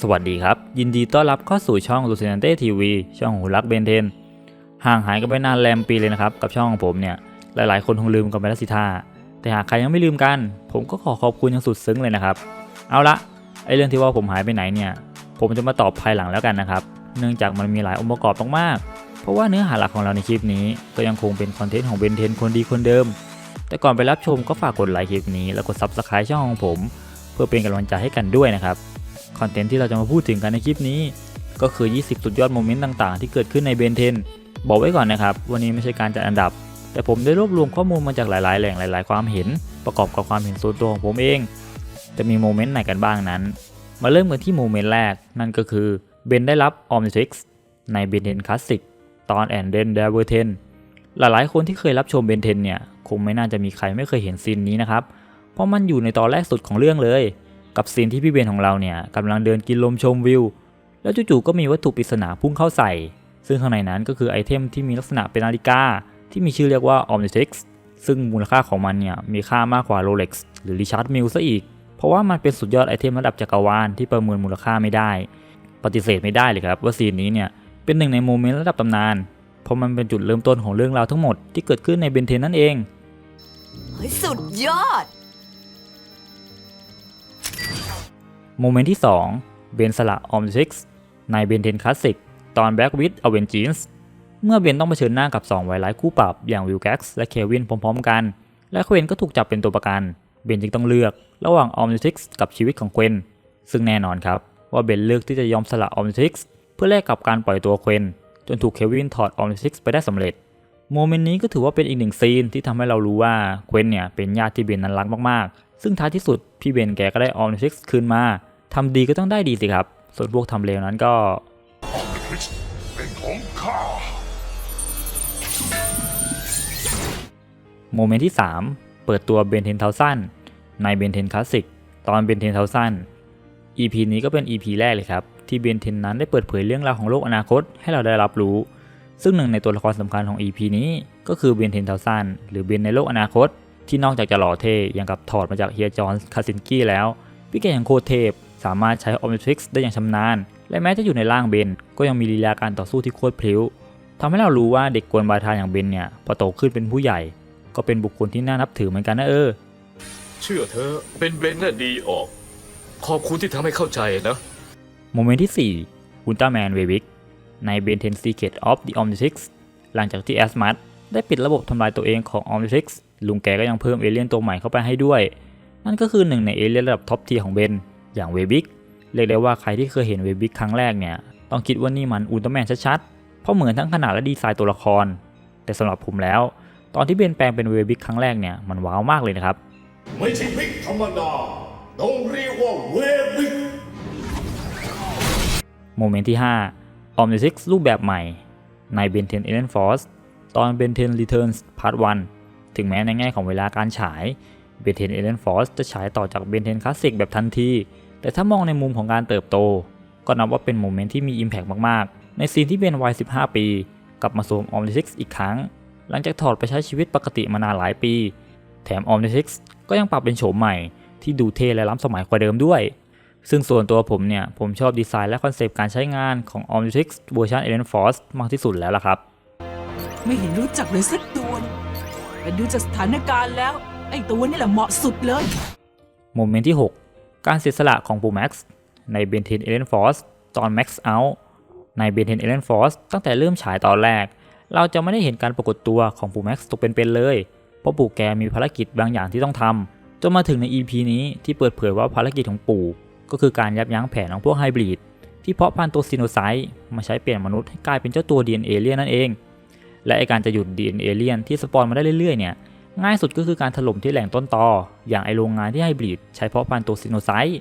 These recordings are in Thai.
สวัสดีครับ ยินดีต้อนรับเข้าสู่ช่อง l u c i n a n t e TV ช่องหูรักเบนเทน ห่างหายกันไปนานแรมปีเลยนะครับ กับช่องของผมเนี่ย หลายๆ คนคงลืมกันไปแล้วสิท่าแต่หากใครยังไม่ลืมกัน ผมก็ขอขอบคุณอย่างสุดซึ้งเลยนะครับ เอาละไอเรื่องที่ว่าผมหายไปไหนเนี่ย ผมจะมาตอบภายหลังแล้วกันนะครับ เนื่องจากมันมีหลายองค์ประกอบมากๆ เพราะว่าเนื้อหาหลักของเราในคลิปนี้ ก็ยังคงเป็นคอนเทนต์ของเบนเทนคนดีคนเดิม แต่ก่อนไปรับชมก็ฝากกดไลค์คลิปนี้แล้วกด Subscribe ช่องของผม เพื่อเป็นกำลังใจให้กันด้วยนะครับ คอนเทนต์ที่เราจะมาพูดถึงกันในคลิปนี้ ก็คือ 20 สุดยอดโมเมนต์ต่างๆ ที่เกิดขึ้นในเบนเทนบอกไว้ก่อนนะครับ วันนี้ไม่ใช่การจัดอันดับ แต่ผมได้รวบรวมข้อมูลมาจากหลายๆ แหล่งหลาย ๆ ความเห็น ประกอบกับความเห็นส่วนตัวของผมเอง จะมีโมเมนต์ไหนกันบ้างนั้น มาเริ่มกันที่โมเมนต์แรก นั่นก็คือเบนได้รับออมนิทิกซ์ในเบนเทนคลาสสิกตอนแอนเดนเดเวอร์เทนหลายๆ คนที่เคยรับชมเบนเทนเนี่ยคงไม่น่าจะมีใครไม่เคยเห็นซีนนี้นะครับ เพราะมันอยู่ในตอนแรกสุดของเรื่องเลย กับซีนที่พี่เบนของเราเนี่ยกำลังเดินกินลมชมวิว แล้วจู่ๆก็มีวัตถุปริศนาพุ่งเข้าใส่ ซึ่งข้างในนั้นก็คือไอเทมที่มีลักษณะเป็นนาฬิกา ที่มีชื่อเรียกว่า Omnitrix ซึ่งมูลค่าของมันเนี่ยมีค่ามากกว่า Rolex หรือ Richard Mille ซะอีก เพราะว่ามันเป็นสุดยอดไอเทมระดับจักรวาลที่ประเมินมูลค่าไม่ได้ ปฏิเสธไม่ได้เลยครับว่าซีนนี้เนี่ยเป็นหนึ่งในโมเมนต์ระดับตำนาน เพราะมันเป็นจุดเริ่มต้นของเรื่องราวทั้งหมดที่เกิดขึ้นในเบนเทนนั่นเองเฮ้ยสุดยอด โมเมนต์ที่ 2 เบนสละออมซิกส์ในเบนเทนคลาสสิกตอน Black with a v e n g e a n c e เมื่อเบนต้องเผชิญหน้ากับ 2 ไวร้ายคู่ปรับอย่างวิลแก๊กซ์และเควินพร้อมๆกัน และเควินก็ถูกจับเป็นตัวประกัน เบนจึงต้องเลือกระหว่างออมซิกส์กับชีวิตของเควินซึ่งแน่นอนครับว่าเบนเลือกที่จะยอมสละออมซิกส์เพื่อแลกกับการปล่อยตัวเควินจนถูกเควินถอดออมซิกส์ไปได้สำเร็จโมเมนต์นี้ก็ถือว่าเป็นอีกหนึ่งซีนที่ทำให้เรารู้ว่าเควินเนี่ยเป็นญาติที่เบนนั้นรักมากๆ ซึ่งท้ายที่สุดพี่เบนแกก็ได้ออมซิกส์คืนมา ทำดีก็ต้องได้ดีสิครับ ส่วนพวกทำเลวนั้นก็โมเมนต์ที่ 3 เปิดตัวเบนเทนเทาซันในเบนเทนคลาสสิกตอนเบนเทนเทาซัน EP นี้ก็เป็น EP แรกเลยครับ ที่เบนเทนนั้นได้เปิดเผยเรื่องราวของโลกอนาคตให้เราได้รับรู้ ซึ่งหนึ่งในตัวละครสำคัญของ EP นี้ก็คือเบนเทนเทาซันหรือเบนในโลกอนาคต ที่นอกจากจะหล่อเท่อย่างกับถอดมาจากเฮียจอนคาซินกี้แล้วพี่แกยังโคตรเทพ สามารถใช้ Omnitrix ได้อย่างชำนาญ และแม้จะอยู่ในร่างเบน ก็ยังมีลีลาการต่อสู้ที่โคตรพลิ้วทำให้เรารู้ว่าเด็กกวนบาทาอย่างเบนเนี่ยพอโตขึ้นเป็นผู้ใหญ่ ก็เป็นบุคคลที่น่านับถือเหมือนกันนะเออ เชื่อเธอเป็นเบนน่ะดีออก ขอบคุณที่ทำให้เข้าใจนะ โมเมนต์ที่ 4 อุลตร้าแมนเววิกในเบนเทนซีเ e ตออฟดิออมนิทริกซ์หลังจากที่แอสมัสได้ปิดระบบทำลายตัวเองของออมนิทริกซ์ลุงแกก็ยังเพิ่มเอเลี่ยนตัวใหม่เข้าไปให้ด้วย นั่นก็คือหนึ่งในเอเลี่ยนระดับท็อปทีของเบน อย่างเวบิกเรียกได้ว่าใครที่เคยเห็นเวบิกครั้งแรกเนี่ยต้องคิดว่านี่มันอุลตร้าแมนชัดๆ เพราะเหมือนทั้งขนาดและดีไซน์ตัวละคร แต่สำหรับผมแล้ว ตอนที่เบนแปลงเป็นเวบิกครั้งแรกเนี่ยมันว้าวมากเลยนะครับ ไม่ใช่พริกธรรมดาต้องเรียกว่าเวบิกโมเมนต์ที่5 Omnitrix รูปแบบใหม่ ใน Ben 10 Alien Force ตอน Ben 10 Returns Part 1 ถึงแม้ในแง่ของเวลาการฉาย Ben 10 Alien Force จะฉายต่อจาก Ben 10 Classic แบบทันที แต่ถ้ามองในมุมของการเติบโต ก็นับว่าเป็นโมเมนต์ที่มี Impact มากๆ ในซีนที่เบนวัย 15 ปี กลับมาสวม Omnitrix อีกครั้ง หลังจากถอดไปใช้ชีวิตปกติมานานหลายปี แถม Omnitrix ก็ยังปรับเป็นโฉมใหม่ที่ดูเท่และล้ำสมัยกว่าเดิมด้วย ซึ่งส่วนตัวผมเนี่ย ผมชอบดีไซน์และคอนเซปต์การใช้งานของ Omnitrix เวอร์ชัน Alien Force มากที่สุดแล้วล่ะครับ ไม่เห็นรู้จักเลยสักตัวนะแต่ดูจากสถานการณ์แล้ว ไอ้ตัวนี่แหละเหมาะสุดเลย โมเมนต์ที่6 การเสียสละของปูแม็กซ์ใน b e n 10 Alien Force ตอน Max Out ใน b e n 10 Alien Force ตั้งแต่เริ่มฉายตอนแรก เราจะไม่ได้เห็นการปรากฏตัวของปูแม็กซ์ตัวเป็นๆเลย เพราะปู่แกมีภารกิจบางอย่างที่ต้องทำจนมาถึงใน EP นี้ที่เปิดเผยว่าภารกิจของปู่ก็คือการยับยั้งแผนของพวกไฮบริดที่เพาะพันธุ์ตัวซีโนไซต์มาใช้เปลี่ยนมนุษย์ให้กลายเป็นเจ้าตัว DNA เลียนนั่นเอง และไอการจะหยุด DNA เลียนที่สปอนมาได้เรื่อยๆเนี่ย ง่ายสุดก็คือการถล่มที่แหล่งต้นตอ อย่างไอโรงงานที่ไฮบริดใช้เพาะพันธุ์ตัวซีโนไซต์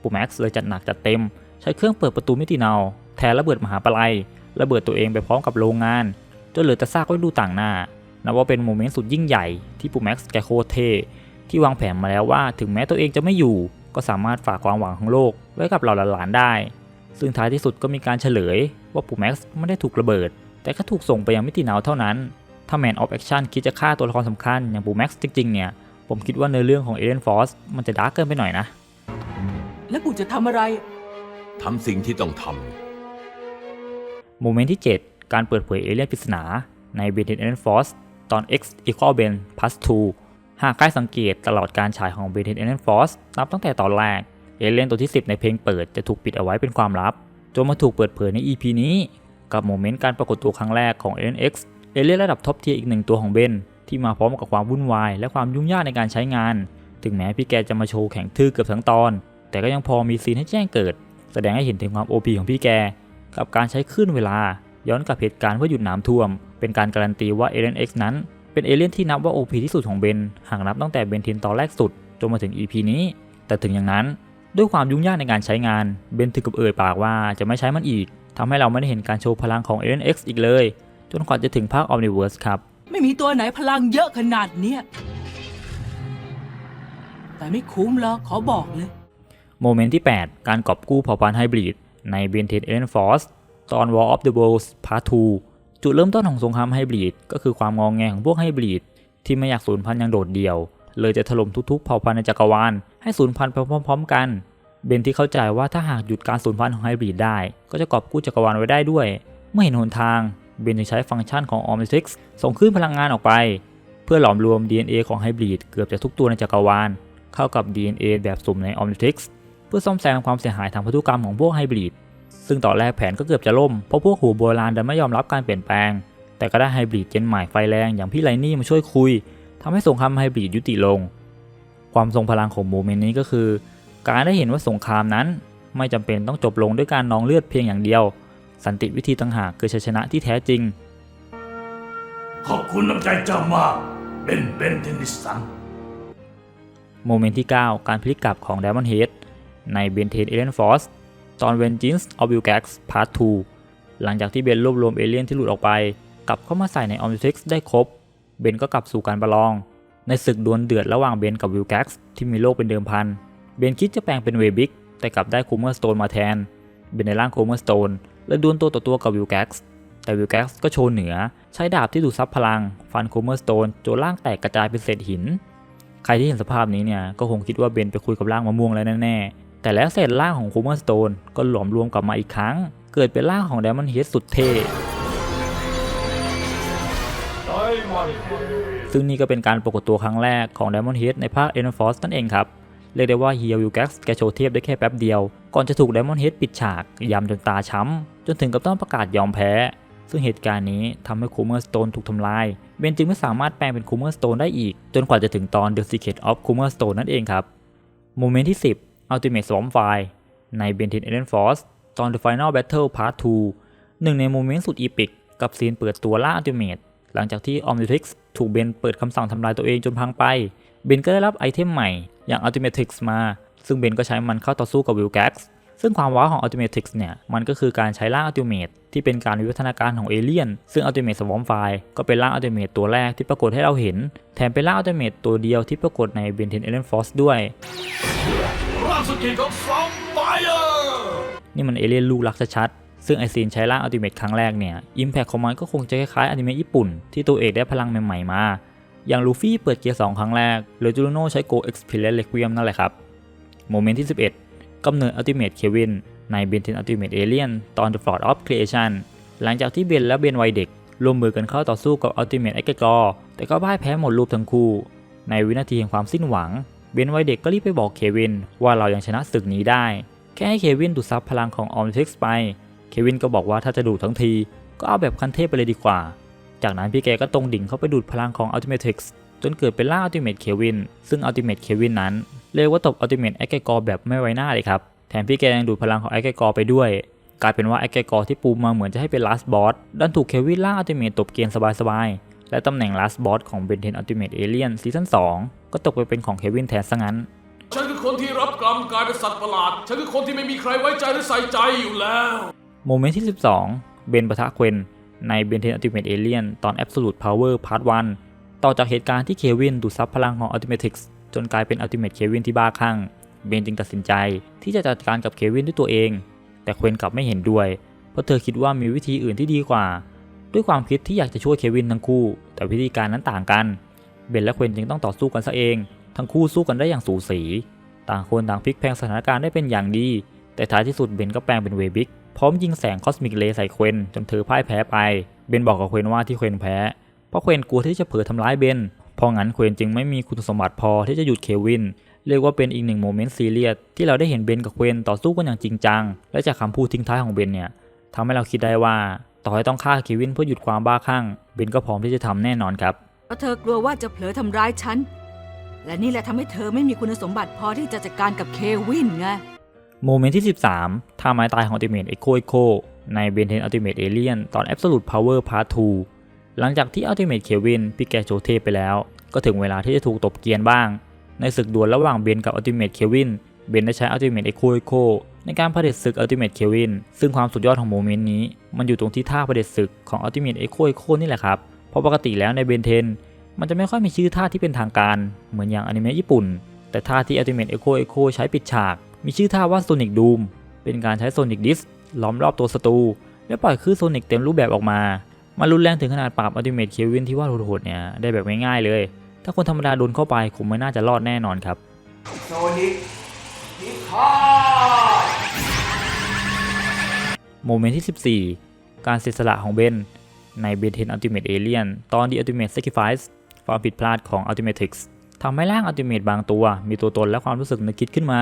ปูแม็กซ์เลยจัดหนักจัดเต็ม ใช้เครื่องเปิดประตูมิติเนาแทนระเบิดมหาปลัยระเบิดตัวเองไปพร้อมกับโรงงาน จนเหลือแต่ซากไว้ดูต่างหน้า นับว่าเป็นโมเมนต์สุดยิ่งใหญ่ที่ปูแม็กซ์แกโคเท ที่วางแผนมาแล้วว่าถึงแม้ตัวเองจะไม่อยู่ ก็สามารถฝากความหวังของโลกไว้กับเราหลานได้ ซึ่งท้ายที่สุดก็มีการเฉลย ว่าปูแม็กซ์ไม่ได้ถูกระเบิด แต่ก็ถูกส่งไปยังมิติเนาเท่านั้น ถ้าแมนออฟแอคชั่นคิดจะฆ่าตัวละครสำคัญอย่างปูแม็กซ์จริงๆ เนี่ย ผมคิดว่าเนื้อเรื่องของเอเลนฟอร์สมันจะดาร์กเกินไปหน่อยนะ แล้วกูจะทำอะไร ทำสิ่งที่ต้องทโมเมนต์ที่ 7 การเปิดเผยเอเลี่ยนปริศนาใน b e n t e n Alien Force ตอน X Equal Ben Plus 2 หากใครสังเกตตลอดการฉายของ b e n t e n Alien Force นับตั้งแต่ตอนแรก เอเลี่ยนตัวที่ 10 ในเพลงเปิดจะถูกปิดเอาไว้เป็นความลับ จนมาถูกเปิดเผยใน EP นี้ กับโมเมนต์การปรากฏตัวครั้งแรกของ Alien X เอเลี่ยนระดับท็อปเทียร์อีกหนึ่งตัวของเบนที่มาพร้อมกับความวุ่นวาย และความยุ่งยากในการใช้งาน ถึงแม้พี่แกจะมาโชว์แข่งทื่อเกือบทั้งตอน แต่ก็ยังพอมีซีนให้แจ้งเกิด แสดงให้เห็นถึงความ OP ของพี่แก กับการใช้คลื่นเวลา ย้อนกลับเหตุการณ์เพื่อหยุดน้ำท่วม เป็นการการันตีว่าเอเลน X นั้น เป็นเอเลี่ยนที่นับว่า OP ที่สุดของเบนหากนับตั้งแต่เบนทินตอนแรกสุดจนมาถึง EP นี้ แต่ถึงอย่างนั้น ด้วยความยุ่งยากในการใช้งานเบนถึงกับเอ่ยปากว่าจะไม่ใช้มันอีกทำให้เราไม่ได้เห็นการโชว์พลังของเอเลน X อีกเลย จนกว่าจะถึงภาค Omniverse ครับ ไม่มีตัวไหนพลังเยอะขนาดเนี้ยแต่ไม่คุ้มหรอกขอบอกเลย โมเมนต์ที่ 8 การกอบกู้เผ่าพันธุ์ไฮบริดใน b e n t e n Alien Force ตอน War of the Worlds Part 2 จุดเริ่มต้นของสงครามไฮบริดก็คือความงองแงของพวกไฮบริดที่ไม่อยากสูญพันธุ์อย่างโดดเดี่ยว เลยจะถล่มทุกๆเผ่าพันธุ์ในจักรวาลให้สูญพันธุ์ไปพร้อมๆกัน เบนที่เข้าใจว่าถ้าหากหยุดการสูญพันธุ์ของไฮบริดได้ ก็จะกอบกู้จักรวาลไว้ได้ด้วย เมื่อเห็นหนทาง เบนจึงใช้ฟังก์ชันของ Omnitrix ส่งคลื่นพลังงานออกไป เพื่อหลอมรวม DNA ของไฮบริดเกือบจะทุกตัวในจักรวาล เข้ากับ DNA แบบสุ่มใน Omnitrix เพื่อซ่อมแซมความเสียหายทางพันธุกรรมของพวกไฮบริดซึ่งตอนแรกแผนก็เกือบจะล่ม เพราะพวกหูโบราณดันไม่ยอมรับการเปลี่ยนแปลง แต่ก็ได้ไฮบริดเจนใหม่ไฟแรงอย่างพี่ไลนี่มาช่วยคุยทำให้สงครามไฮบริดยุติลง ความทรงพลังของโมเมนต์นี้ก็คือ การได้เห็นว่าสงครามนั้น ไม่จำเป็นต้องจบลงด้วยการนองเลือดเพียงอย่างเดียว สันติวิธีต่างหากคือชัยชนะที่แท้จริงำขอบคุณน้ำใจเจ้ามากเป็นเบนเทนนิสสันโมเมนต์ที่ 9 การพลิกกลับของ Diamond Head ใน b e n t e n Alien Force ตอน Vengeance of Vilgax Part 2หลังจากที่เบนรวบรวมเอเลี่ยนที่หลุดออกไป กลับเข้ามาใส่ใน Omnitrix ได้ครบ เบนก็กลับสู่การประลอง ในศึกดวลเดือดระหว่างเบนกับวิลแก๊กซ์ที่มีโลกเป็นเดิมพัน เบนคิดจะแปลงเป็นเวบิกแต่กลับได้คูเมอร์สโตนมาแทน เบนในร่างคูเมอร์สโตน และดวลตัวต่อตัวกับวิลแก๊กซ์แต่วิลแก๊กซ์ก็โชว์เหนือ ใช้ดาบที่ดูดซับพลัง ฟันคูเมอร์สโตนจนร่างแตกกระจายเป็นเศษหิน ใครที่เห็นสภาพนี้เนี่ยก็คงคิดว่าเบนไปคุยกับร่างมะม่วงแล้วแน่ๆ แต่แล้วเศษร่างของคูเมอร์สโตนก็หลอมรวมกลับมาอีกครั้ง เกิดเป็นร่างของไดมอนด์เฮดสุดเท่ซึ่งนี่ก็เป็นการปรากฏตัวครั้งแรกของ Diamond Head ในภาค e n f o r c e นั่นเองครับเรียกได้ว่าเฮียวิลแก๊กแกโชว์เทพได้แค่แป๊บเดียว ก่อนจะถูก Diamond Head ปิดฉากยำจนตาช้ำ จนถึงกับต้องประกาศยอมแพ้ ซึ่งเหตุการณ์นี้ทำให้คูเมอร์สโตนถูกทำลาย เบนจึงไม่สามารถแปลงเป็นคูเมอร์สโตนได้อีก จนกว่าจะถึงตอน The Secret of Coomer Stone นั่นเองครับ โมเมนต์ที่ 10 Ultimate Swamp Fire ใน b e n t e n Alien Force ตอน The Final Battle Part 2 หนึ่งในโมเมนต์สุดอีพิกกับซีนเปิดตัวล่า Ultimate หลังจากที่ Omnitrix ถูกเบนเปิดคำสั่งทำลายตัวเองจนพังไป เบนก็ได้รับไอเทมใหม่อย่าง Ultimatrix มา ซึ่งเบนก็ใช้มันเข้าต่อสู้กับ Vilgax ซึ่ งความว้าวของ Ultimatrix เนี่ย มันก็คือการใช้ร่าง Ultimate ที่เป็นการวิวัฒนาการของเอเลี่ยน ซึ่ง Ultimate Swarm Fire ก็เป็นร่าง Ultimate ตัวแรกที่ปรากฏให้เราเห็น แถมเป็นร่าง Ultimate ตัวเดียวที่ปรากฏใน b e n t e n Alien Force ด้วยร่างสกิลของฟอมไฟเออร์นี่มันเอเลี่ยนลูกรักชัดๆซึ่งไอซีนใช้ร่างอัลติเมทครั้งแรกเนี่ยอิมแพคของมันก็คงจะคล้ายๆอนิเมะญี่ปุ่น ที่ตัวเอกได้พลังใหม่ๆมา อย่างลูฟี่เปิดเกียร์ 2 ครั้งแรกหรือจูโรโน่ใช้โกเอ็กซ์เพลเลเ q ียมนั่นแหละครับ โมเมนต์ที่ 11 กำเนิดอัลติเมทเควินในเบนเทนอัลติเมทเอเลียนตอน The Fort of Creation หลังจากที่เบนและเบนวัยเด็กร่วมมือกันเข้าต่อสู้กับอัลติเมทไอเกกอร์แต่ก็พ่ายแพ้หมดรูปทั้งคู่ ในวินาทีแห่งความสิ้นหวัง เบนวัยเด็กก็รีบไปบอกเควินว่าเรายังชนะศึกนี้ได้ แค่ให้เควินดูดซับพลังของออมทิกซ์ไป เควินก็บอกว่าถ้าจะดูดทั้งที ก็เอาแบบคันเทพไปเลยดีกว่า จากนั้นพี่แกก็ตรงดิ่งเข้าไปดูดพลังของ Ultimate X จนเกิดเป็นร่าง Ultimate Kevin ซึ่ง Ultimate Kevin นั้น เรียกว่าตบ Ultimate ไอแกกอร์แบบไม่ไว้หน้าเลยครับ แถมพี่แกยังดูดพลังของไอแกกอร์ไปด้วย กลายเป็นว่าไอแกกอร์ที่ปูมาเหมือนจะให้เป็น Last Boss ดันถูกเควินร่าง Ultimate ตบเกรียนสบายๆ และตำแหน่ง Last Boss ของ Ben 10 Ultimate Alien ซีซั่น2ก็ตกไปเป็นของเควินแทนซะงั้นฉันคือคนที่รับกรรมกลายเป็นสัตว์ประหลาด ฉันคือคนที่ไม่มีใครไว้ใจหรือใส่ใจอยู่แล้ว โมเมนต์ที่ 12 เบนปะทะเควนใน b e n 10 Ultimate Alien ตอน Absolute Power Part 1 ต่อจากเหตุการณ์ที่เควินดูดซับพลังของ Ultimatrix จนกลายเป็น Ultimate เควินที่บ้าคลั่ง เบนจึงตัดสินใจที่จะจัดการกับเควินด้วยตัวเอง แต่เควินกลับไม่เห็นด้วย เพราะเธอคิดว่ามีวิธีอื่นที่ดีกว่า ด้วยความคิดที่อยากจะช่วยเควินทั้งคู่ แต่วิธีการนั้นต่างกัน เบนและเควินจึงต้องต่อสู้กันซะเอง ทั้งคู่สู้กันได้อย่างสูสี ต่างคนต่างพลิกแพลงสถานการณ์ได้เป็นอย่างดี แต่ท้ายที่สุดเบนก็แปลงเป็นเวบิกพร้อมยิงแสงคอสมิกเลใส่เควินจนเธอพ่ายแพ้ไป เบนบอกกับเควนว่าที่เควนแพ้ เพราะเควนกลัวที่จะเผลอทำร้ายเบน เพราะงั้นเควนจึงไม่มีคุณสมบัติพอที่จะหยุดเควิน เรียกว่าเป็นอีกหนึ่งโมเมนต์ซีเรียสที่เราได้เห็นเบนกับเควนต่อสู้กันอย่างจริงจัง และจากคำพูดทิ้งท้ายของเบนเนี่ยทำให้เราคิดได้ว่า ต่อให้ต้องฆ่าเควินเพื่อหยุดความบ้าคลั่ง เบนก็พร้อมที่จะทำแน่นอนครับเพราะเธอกลัวว่าจะเผลอทำร้ายฉัน และนี่แหละทำให้เธอไม่มีคุณสมบัติพอที่จะจัดการกับเควินไง โมเมนต์ที่ 13ท่าไม้ตายของ Ultimate Echo Echo ใน Ben 10 Ultimate Alien ตอน Absolute Power Part 2 หลังจากที่ Ultimate Kevin พี่แกโชเทไปแล้ว ก็ถึงเวลาที่จะถูกตบเกียนบ้าง ในศึกดวลระหว่างเบนกับ Ultimate Kevin เบนได้ใช้ Ultimate Echo Echo ในการเผด็จศึก Ultimate Kevin ซึ่งความสุดยอดของโมเมนต์นี้ มันอยู่ตรงที่ท่าเผด็จศึกของ Ultimate Echo Echo นี่แหละครับเพราะปกติแล้วใน Ben 10มันจะไม่ค่อยมีชื่อท่าที่เป็นทางการเหมือนอย่างอนิเมะญี่ปุ่น แต่ท่าที่ Ultimate Echo Echo ใช้ปิดฉาก มีชื่อท่าว่า Sonic Doom เป็นการใช้ Sonic Disc ล้อมรอบตัวศัตรูและปล่อยคลื่นโซนิกเต็มรูปแบบออกมา มันรุนแรงถึงขนาดปราบ Ultimate Kevin ที่ว่าโหดๆเนี่ยได้แบบง่ายๆเลย ถ้าคนธรรมดาโดนเข้าไปคงไม่น่าจะรอดแน่นอนครับโซนิกพิฆาตโมเมนต์ที่ 14 การเสียสละของเบน ใน Ben 10 Ultimate Alien ตอน The Ultimate Sacrifice ความผิดพลาดของ Ultimatix ทำให้ร่าง Ultimate บางตัว มีตัวตนและความรู้สึกนึกคิดขึ้นมา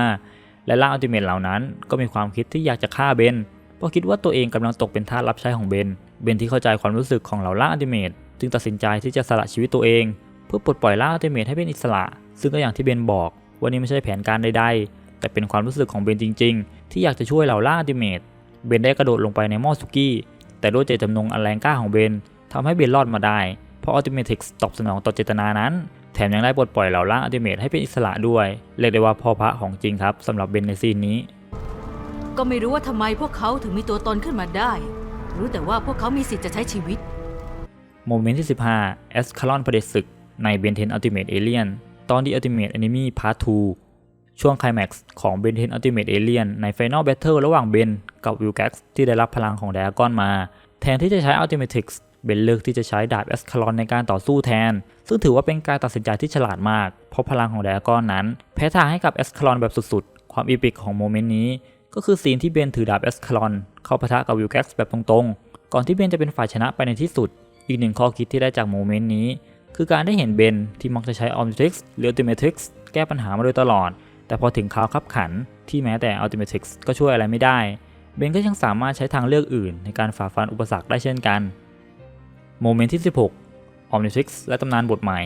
และร่าง Ultimate เหล่านั้นก็มีความคิดที่อยากจะฆ่าเบนเพราะคิดว่าตัวเองกำลังตกเป็นทาสรับใช้ของเบน เบนที่เข้าใจความรู้สึกของเหล่าร่าง Ultimate จึงตัดสินใจที่จะสละชีวิตตัวเอง เพื่อปลดปล่อยร่าง Ultimate ให้เป็นอิสระ ซึ่งก็อย่างที่เบนบอกว่านี่ไม่ใช่แผนการใดๆ แต่เป็นความรู้สึกของเบนจริง ๆ ที่อยากจะช่วยเหล่าร่าง Ultimate เบนได้กระโดดลงไปในหม้อสุกี้ แต่ด้วยเจตจำนงอันแรงกล้าของเบนทำให้เบนรอดมาได้ เพราะ Ultimatix ตอบสนองต่อเจตนานั้น แถมยังได้ปลดปล่อยเหล่าร่าง Ultimate ให้เป็นอิสระด้วย เรียกได้ว่าพ่อพระของจริงครับสำหรับเบนในซีนนี้ ก็ไม่รู้ว่าทำไมพวกเขาถึงมีตัวตนขึ้นมาได้ รู้แต่ว่าพวกเขามีสิทธิ์จะใช้ชีวิต โมเมนต์ที่ 15 e s c a l o n ประเดศึก ใน Ben 10 Ultimate Alien ตอน The Ultimate Enemy Part 2ช่วงไคลแม็กซ์ของ Ben 10 Ultimate Alien ใน Final Battle ระหว่างเบนกับ Wilgax ที่ได้รับพลังของ Dragon มา แทนที่จะใช้ Ultimatix เบนเลือกที่จะใช้ดาบ e s c a l o n ในการต่อสู้แทน ซึ่งถือว่าเป็นการตัดสินใจที่ฉลาดมาก เพราะพลังของ Dragon นั้น แพ้ทางให้กับ e s c a l o n แบบสุดๆ ความอีพิกของโมเมนต์นี้ ก็คือซีนที่เบนถือดาบ e s c a l o n เข้าปะทะกับ Wilgax แบบตรงๆ ก่อนที่เบนจะเป็นฝ่ายชนะไปในที่สุด อีกหนึ่งข้อคิดที่ได้จากโมเมนต์นี้ คือการได้เห็นเบนที่มักจะใช้ Omnitrix หรือ Ultimatrix แก้ปัญหามาโดยตลอด แต่พอถึงคราวคับขัน ที่แม้แต่ Ultimatrix ก็ช่วยอะไรไม่ได้ เบนก็ยังสามารถใช้ทางเลือกอื่น ในการฝ่าฟันอุปสรรคได้เช่นกันโมเมนต์ที่ 16 Omnitrix และตำนานบทใหม่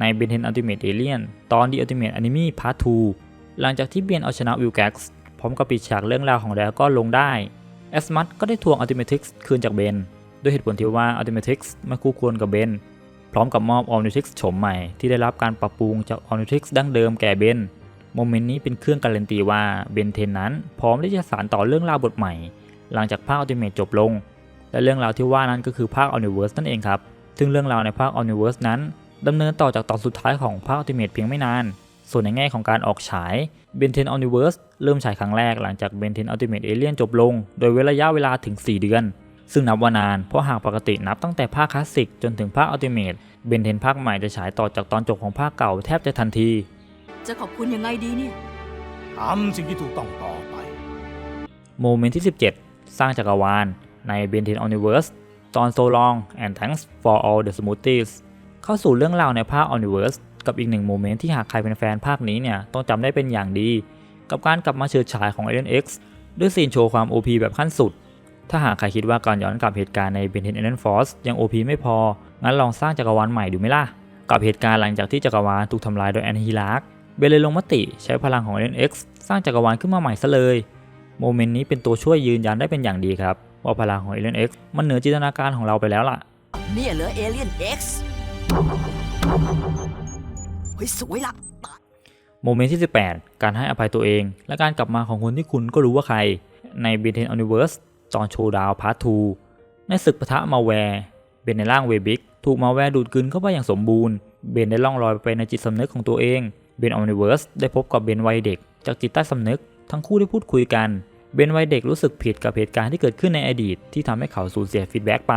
ใน Ben 10 Ultimate Alien ตอน The Ultimate Enemy Part 2 หลังจากที่เบนเอาชนะ Wilgax พร้อมกับปิดฉากเรื่องราวของแดก็ลงได้แอสมัตก็ได้ทวง Ultimatrix คืนจากเบนด้วยเหตุผลที่ว่า Ultimatrix ไม่คู่ควรกับเบนพร้อมกับมอบ Omnitrix โฉมใหม่ ที่ได้รับการปรับปรุงจาก Omnitrix ดั้งเดิมแก่เบนโมเมนต์นี้เป็นเครื่องการันตีว่าเบนเทนนั้น พร้อมที่จะสานต่อเรื่องราวบทใหม่ หลังจากภาค Ultimate จบลง และเรื่องราวที่ว่านั้นก็คือภาค Omniverse นั่นเองครับซึ่งเรื่องราวในภาค Omniverse นั้นดำเนินต่อจากตอนสุดท้ายของภาค Ultimate เพียงไม่นาน ส่วนในแง่ของการออกฉาย Ben 10 Omniverse เริ่มฉายครั้งแรกหลังจาก Ben 10 Ultimate Alien จบลง โดยเว้นระยะเวลาถึง 4 เดือน ซึ่งนับว่านาน เพราะหากปกตินับตั้งแต่ภาคคลาสสิกจนถึงภาค Ultimate Ben 10ภาคใหม่จะฉายต่อจากตอนจบของภาคเก่าแทบจะทันที จะขอบคุณยังไงดีเนี่ย ทำสิ่งที่ถูกต้องต่อไป โมเมนต์ที่ 17 สร้างจักรวาลใน Ben 10 Universe ตอน So Long and Thanks for All the Smoothies เข้าสู่เรื่องราวในภาค Universe กับอีกหนึ่งโมเมนต์ที่หากใครเป็นแฟนภาคนี้เนี่ยต้องจำได้เป็นอย่างดี กับการกลับมาเฉิดฉายของ Alien X ด้วยซีนโชว์ความ OP แบบขั้นสุด ถ้าหากใครคิดว่าการย้อนกลับเหตุการณ์ใน Ben 10 Alien Force ยัง OP ไม่พอ งั้นลองสร้างจักรวาลใหม่ดูไหมล่ะ กับเหตุการณ์หลังจากที่จักรวาลถูกทำลายโดยแอนฮิลักเบลเลยลงมติใช้พลังของ Alien X สร้างจักรวาลขึ้นมาใหม่ซะเลย โมเมนต์นี้เป็นตัวช่วยยืนยันได้เป็นอย่างดีครับว่าพลังของ Alien X มันเหนือจินตนาการของเราไปแล้วล่ะ เนี่ยเหรอเอเลียน X เฮ้ยสวยละโมเมนต์ที่ 18 การให้อภัยตัวเอง และการกลับมาของคนที่คุณก็รู้ว่าใคร ใน b e n 10 Universe ตอนโชว์ดาวพาร์ท2ในศึกปะทะมาแวร์เบนในร่างเวบิกถูกมาแวร์ดูดกลืนเข้าไปอย่างสมบูรณ์ เบนได้ล่องลอยไปในจิตสำนึกของตัวเอง เบนอ n นิเวิร์สได้พบกับเบนวัยเด็ก จากจิตใต้สำนึก ทั้งคู่ได้พูดคุยกัน เบนวัยเด็กรู้สึกผิดกับเหตุการณ์ที่เกิดขึ้นในอดีต ที่ทำให้เขาสูญเสียฟีดแบ็กไป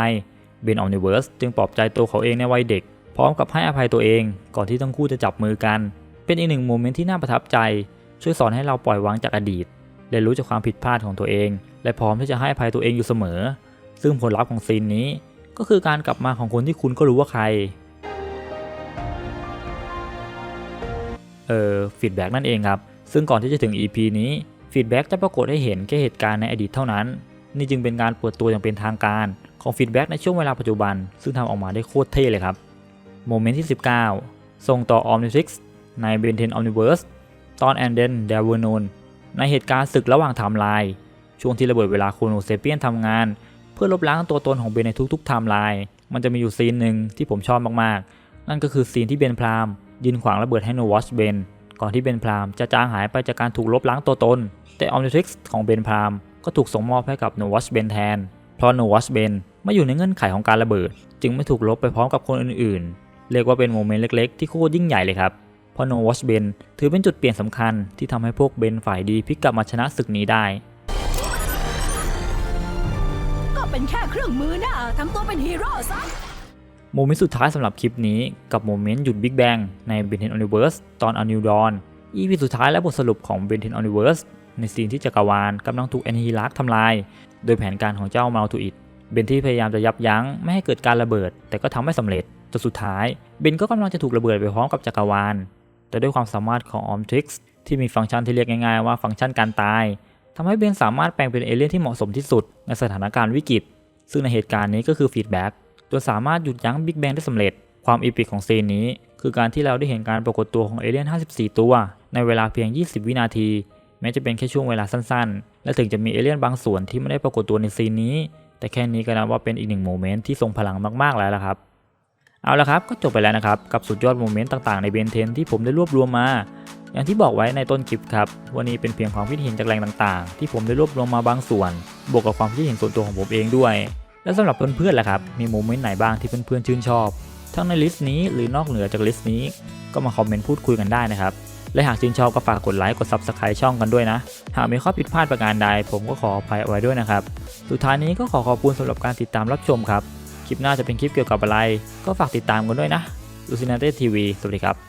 เบนอ n นิเวิร์สจึงปลอบใจตัวเขาเองในวัยเด็ก พร้อมกับให้อภัยตัวเอง ก่อนที่ทั้งคู่จะจับมือกัน เป็นอีกหนึ่งโมเมนต์ที่น่าประทับใจ ช่วยสอนให้เราปล่อยวางจากอดีตเรียนรู้จากความผิดพลาดของตัวเอง และพร้อมที่จะให้อภัยตัวเองอยู่เสมอ ซึ่งผลลัพธ์ของซีนนี้ ก็คือการกลับมาของคนที่คุณก็รู้ว่าใคร เออฟีดแบ็กนั่นเองครับ ซึ่งก่อนที่จะถึง EP นี้ฟีดแบ็กจะปรากฏให้เห็นแค่เหตุการณ์ในอดีตเท่านั้น นี่จึงเป็นการเปิดตัวอย่างเป็นทางการของฟีดแบ็กในช่วงเวลาปัจจุบัน ซึ่งทำออกมาได้โคตรเท่เลยครับ โมเมนต์ที่ 19 ส่งต่อ Omnitrix ใน Ben 10 Omniverse ตอน And Then There Were None ในเหตุการณ์ศึกระหว่างไทม์ไลน์ช่วงที่ระเบิดเวลาโคโนเซเปียนทำงาน เพื่อลบล้างตัวตนของเบนในทุกๆไทม์ไลน์มันจะมีอยู่ซีนหนึ่งที่ผมชอบมากๆ นั่นก็คือซีนที่เบนพรามยืนขวางระเบิดให้โนวอชเบนก่อนที่เบนพรามจะจางหายไปจากการถูกลบล้างตัวตน แต่ Omnitrix ของเบนพรามก็ถูกส่งมอบให้กับโนวอชเบนแทน เพราะโนวอชเบนไม่อยู่ในเงื่อนไขของการระเบิด จึงไม่ถูกลบไปพร้อมกับคนอื่น เรียกว่าเป็นโมเมนต์เล็กๆ ที่โคตรยิ่งใหญ่เลยครับ เพราะโนวอชเบนถือเป็นจุดเปลี่ยนสำคัญที่ทำให้พวกเบนฝ่ายดีพลิกกลับมาชนะศึกนี้ได้ ก็เป็นแค่เครื่องมือนะทำตัวเป็นฮีโร่ซะ โมเมนต์สุดท้ายสำหรับคลิปนี้กับโมเมนต์หยุดบิ๊กแบงใน b e n 10 Universe ตอน A New Dawn EP สุดท้ายและบทสรุปของ b e n 10 Universe ในซีนที่จักรวาลกำลังถูกแอนฮิลักทำลาย โดยแผนการของเจ้ามา l ทูอิดเบนที่พยายามจะยับยั้งไม่ให้เกิดการระเบิด แต่ก็ทำไม่สำเร็จ จนสุดท้ายเบนก็กำลังจะถูกระเบิดไปพร้อมกับจักรวาล แต่ด้วยความสามารถของ Omtrix ที่มีฟังก์ชันที่เรียกง่ายๆว่าฟังก์ชันการตายทำให้เบนสามารถแปลงเป็นเอเลี่ยนที่เหมาะสมที่สุดในสถานการณ์วิกฤต ซึ่งในเหตุการณ์นี้ก็คือฟีดแบ็กจนสามารถหยุดยั้งบิ๊กแบงได้สำเร็จ ความอีพิกของซีนนี้ คือการที่เราได้เห็นการปรากฏตัวของเอเลี่ยน 54 ตัว ในเวลาเพียง 20 วินาที แม้จะเป็นแค่ช่วงเวลาสั้นๆ และถึงจะมีเอเลี่ยนบางส่วนที่ไม่ได้ปรากฏตัวในซีนนี้ แต่แค่นี้ก็นับว่าเป็นอีกหนึ่งโมเมนต์ที่ทรงพลังมากๆแล้วละครับ เอาละครับก็จบไปแล้วนะครับกับสุดยอดโมเมนต์ต่างๆในเบนเทนที่ผมได้รวบรวมมา อย่างที่บอกไว้ในต้นคลิปครับวันนี้เป็นเพียงความคิดเห็นจากแหล่งต่างๆ ที่ผมได้รวบรวมมาบางส่วน บวกกับความคิดเห็นส่วนตัวของผมเองด้วย แล้วสำหรับเพื่อนๆล่ะครับมีโมเมนต์ไหนบ้างที่เพื่อนๆชื่นชอบ ทั้งในลิสต์นี้หรือนอกเหนือจากลิสต์นี้ ก็มาคอมเมนต์พูดคุยกันได้นะครับและหากชื่นชอบก็ฝากกดไลค์กด Subscribe ช่องกันด้วยนะ หากมีข้อผิดพลาดประการใด ผมก็ขออภัยเอาไว้ด้วยนะครับ สุดท้ายนี้ก็ขอขอบคุณสำหรับการติดตามรับชมครับ คลิปหน้าจะเป็นคลิปเกี่ยวกับอะไร ก็ฝากติดตามกันด้วยนะลูซินาเต้ทีวีสวัสดีครับ